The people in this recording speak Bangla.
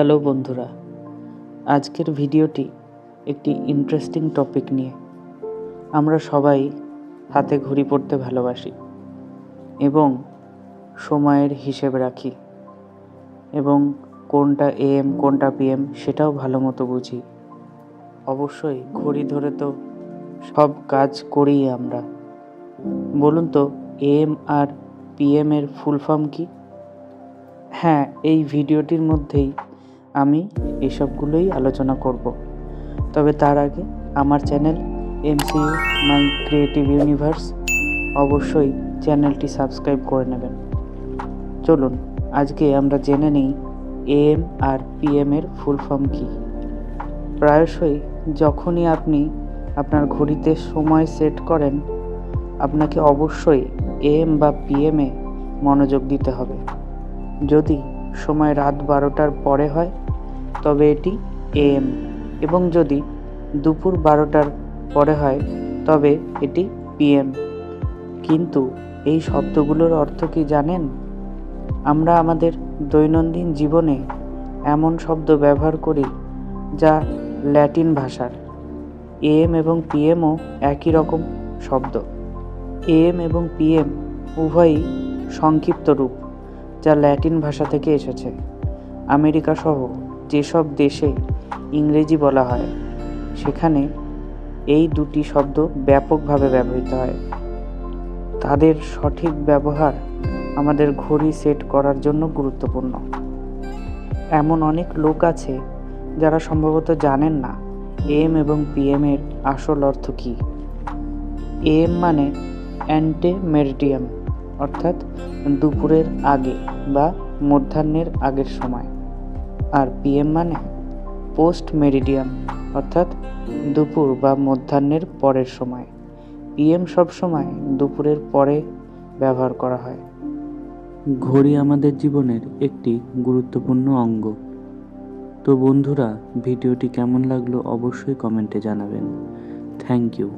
হ্যালো বন্ধুরা, আজকের ভিডিওটি একটি ইন্টারেস্টিং টপিক নিয়ে। আমরা সবাই হাতে ঘড়ি পড়তে ভালোবাসি এবং সময়ের হিসেব রাখি এবং কোনটা এএম কোনটা পিএম সেটাও ভালো মতো বুঝি। অবশ্যই ঘড়ি ধরে তো সব কাজ করি আমরা। বলুন তো এএম আর পিএম এর ফুল ফর্ম কি? হ্যাঁ এই ভিডিওটির মধ্যেই আমি এসবগুলোই আলোচনা করব। তবে তার আগে আমার channel MCU my creative universe অবশ্যই চ্যানেলটি সাবস্ক্রাইব করে নেবেন। চলুন, আজকে আমরা জেনে নিই এম আর পিএম এর ফুল ফর্ম কী। প্রায়শই যখনই আপনি আপনার ঘড়িতে সময় সেট করেন, আপনাকে অবশ্যই এম বা পিএমে মনোযোগ দিতে হবে। যদি সময় রাত বারোটার পরে হয় তবে এটি এএম এবং যদি দুপুর বারোটার পরে হয়, তবে এটি পিএম কিন্তু এই শব্দগুলোর অর্থ কি জানেন? আমরা আমাদের দৈনন্দিন জীবনে এমন শব্দ ব্যবহার করি যা ল্যাটিন ভাষার। এএম এবং পিএমও একই রকম শব্দ। এএম এবং পিএম উভয়ই সংক্ষিপ্ত রূপ যা ল্যাটিন ভাষা থেকে এসেছে। আমেরিকা সহ যেসব দেশে ইংরেজি বলা হয়, সেখানে এই দুটি শব্দ ব্যাপকভাবে ব্যবহৃত হয়। তাদের সঠিক ব্যবহার আমাদের ঘড়ি সেট করার জন্য গুরুত্বপূর্ণ। এমন অনেক লোক আছে যারা সম্ভবত জানেন না এম এবং পিএম এর আসল অর্থ কী। এম মানে অ্যান্টে মেরিডিয়াম অর্থাৎ দুপুরের আগে বা মধ্যাহ্নের আগের সময়। আর পিএম মানে পোস্ট মেরিডিয়াম, অর্থাৎ দুপুর বা মধ্যাহ্নের পরের সময়। পিএম সবসময় দুপুরের পরে ব্যবহার করা হয়। ঘড়ি আমাদের জীবনের একটি গুরুত্বপূর্ণ অঙ্গ। তো বন্ধুরা, ভিডিওটি কেমন লাগল অবশ্যই কমেন্টে জানাবেন। Thank you.